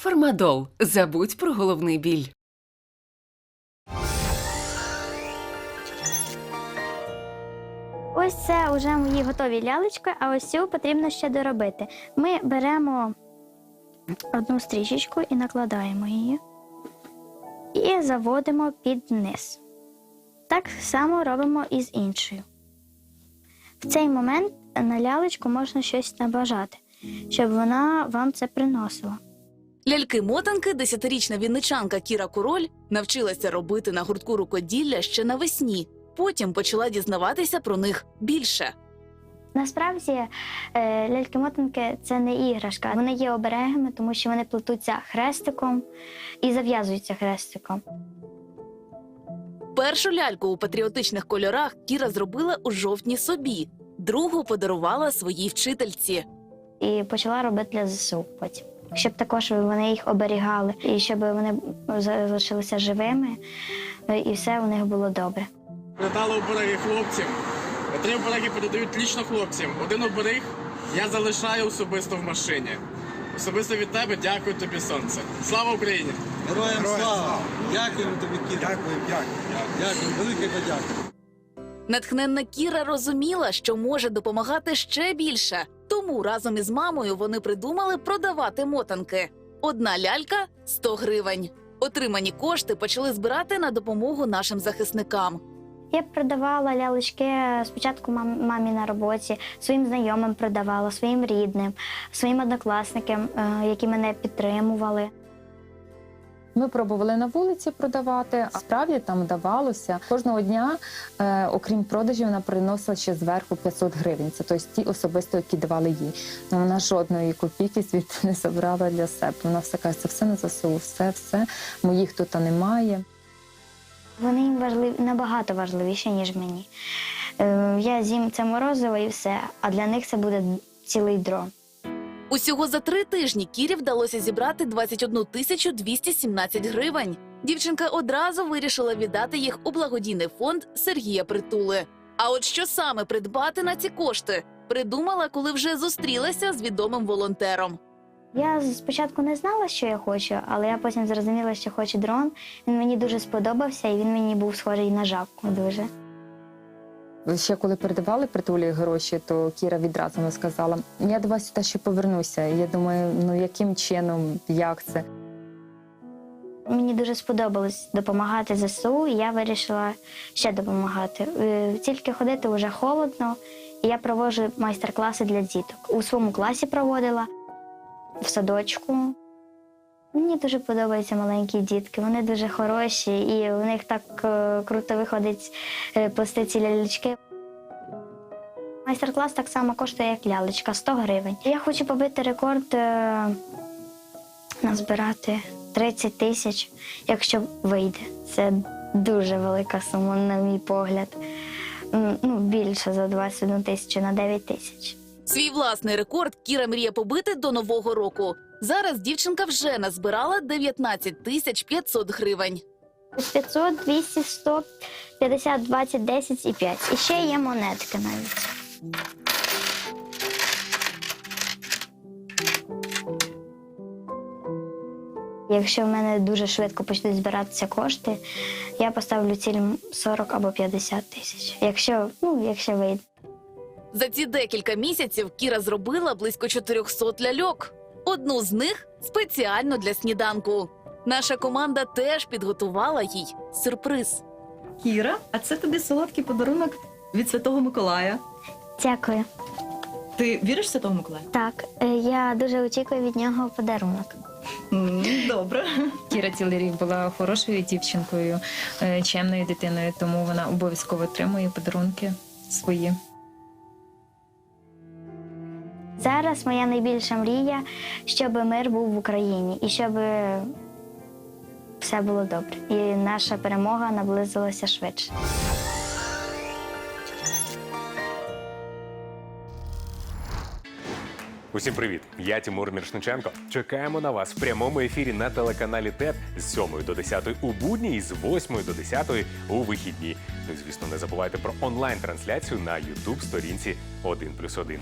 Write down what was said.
Фармадол. Забудь про головний біль. Ось це вже мої готові лялечки, а ось цю потрібно ще доробити. Ми беремо одну стрічечку і накладаємо її. І заводимо під низ. Так само робимо і з іншою. В цей момент на лялечку можна щось набажати, щоб вона вам це приносила. Ляльки-мотанки десятирічна вінничанка Кіра Король навчилася робити на гуртку рукоділля ще навесні. Потім почала дізнаватися про них більше. Насправді е, ляльки-мотанки це не іграшка. Вони є оберегами, тому що вони плетуться хрестиком і зав'язуються хрестиком. Першу ляльку у патріотичних кольорах Кіра зробила у жовтні собі, другу подарувала своїй вчительці. І почала робити для ЗСУ потім. Щоб також вони їх оберігали, і щоб вони залишилися живими, е, і все у них було добре. Передали обереги хлопцям. Три обереги передають лічно хлопцям. Один оберег я залишаю особисто в машині. Особисто від тебе дякую тобі, сонце. Слава Україні! Героям слава! Дякуємо тобі, Кіра. Дякую, дякую. Дякую, велике подяка. Натхненна Кіра розуміла, що може допомагати ще більше. Тому разом із мамою вони придумали продавати мотанки. Одна лялька 100 гривень. Отримані кошти почали збирати на допомогу нашим захисникам. Я продавала лялечки спочатку мам- мамі на роботі, своїм знайомим продавала, своїм рідним, своїм однокласникам, е, які мене підтримували. Ми пробували на вулиці продавати, а справді там вдавалося. Кожного дня, е, окрім продажів, вона приносила ще зверху 500 гривень. Це тобто ті особисто, які давали їй. Ну, вона жодної копійки звідти не забрала для себе. Вона все каже, це все на ЗСУ, все, все. Моїх тут немає. Вони їм важливі набагато важливіші, ніж мені. Е, Я з'їм це морозиво і все, а для них це буде цілий дрон. Усього за три тижні Кірі вдалося зібрати 21 тисячу 217 гривень. Дівчинка одразу вирішила віддати їх у благодійний фонд Сергія Притули. А от що саме придбати на ці кошти, придумала, коли вже зустрілася з відомим волонтером. Я спочатку не знала, що я хочу, але я потім зрозуміла, що хочу дрон. Він мені дуже сподобався, і він мені був схожий на жабку дуже. Ще коли передавали притулі гроші, то Кіра відразу вона сказала: я до вас сюди ще повернуся. Я думаю, ну яким чином, як це? Мені дуже сподобалось допомагати ЗСУ, і я вирішила ще допомагати. Е, Тільки ходити вже холодно, і я проводжу майстер-класи для діток. У своєму класі проводила, в садочку. Мені дуже подобаються маленькі дітки, вони дуже хороші, і у них так е, круто виходить е, плести ці лялечки. Майстер-клас так само коштує, як лялечка 100 гривень. Я хочу побити рекорд е, назбирати 30 тисяч, якщо вийде. Це дуже велика сума, на мій погляд. Ну, більше за 21 тисячу на 9 тисяч. Свій власний рекорд Кіра мріє побити до нового року. Зараз дівчинка вже назбирала 19 тисяч 500 гривень. 500, 200, 100, 50, 20, 10 і 5. І ще є монетки навіть. Якщо в мене дуже швидко почнуть збиратися кошти, я поставлю ціль 40 або 50 тисяч. Якщо, ну, якщо вийде. За ці декілька місяців Кіра зробила близько 400 ляльок. Одну з них спеціально для сніданку. Наша команда теж підготувала їй сюрприз. Кіра, а це тобі солодкий подарунок від Святого Миколая. Дякую. Ти віриш в Святого Миколая? Так, е, я дуже очікую від нього подарунок. М, Добре. Кіра цілий рік була хорошою дівчинкою, е, чемною дитиною, тому вона обов'язково отримує подарунки свої. Зараз моя найбільша мрія, щоб мир був в Україні і щоб все було добре. І наша перемога наблизилася швидше. Усім привіт! Я Тимур Міршниченко. Чекаємо на вас в прямому ефірі на телеканалі ТЕТ з 7 до 10 у будні і з 8 до 10 у вихідні. Ну звісно, не забувайте про онлайн-трансляцію на youtube сторінці 1+,1.